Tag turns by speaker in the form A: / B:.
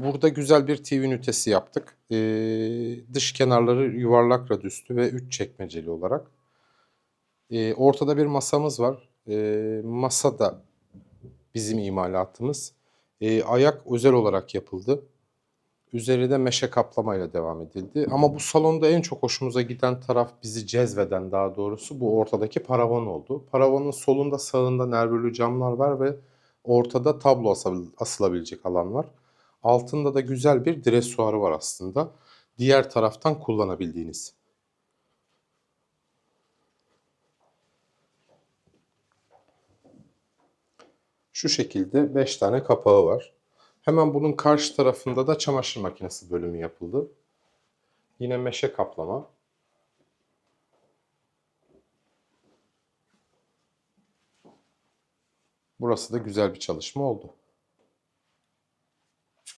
A: Burada güzel bir TV ünitesi yaptık. Ee, dış kenarları yuvarlak radüstü ve 3 çekmeceli olarak. Ee, ortada bir masamız var. Ee, masa da bizim imalatımız. Ee, ayak özel olarak yapıldı. Üzeri de meşe kaplamayla devam edildi. Ama bu salonda en çok hoşumuza giden taraf bizi cezbeden daha doğrusu bu ortadaki paravan oldu. Paravanın solunda sağında nervürlü camlar var ve ortada tablo asılabilecek alan var. Altında da güzel bir dresuarı var aslında. Diğer taraftan kullanabildiğiniz. Şu şekilde 5 tane kapağı var. Hemen bunun karşı tarafında da çamaşır makinesi bölümü yapıldı. Yine meşe kaplama. Burası da güzel bir çalışma oldu.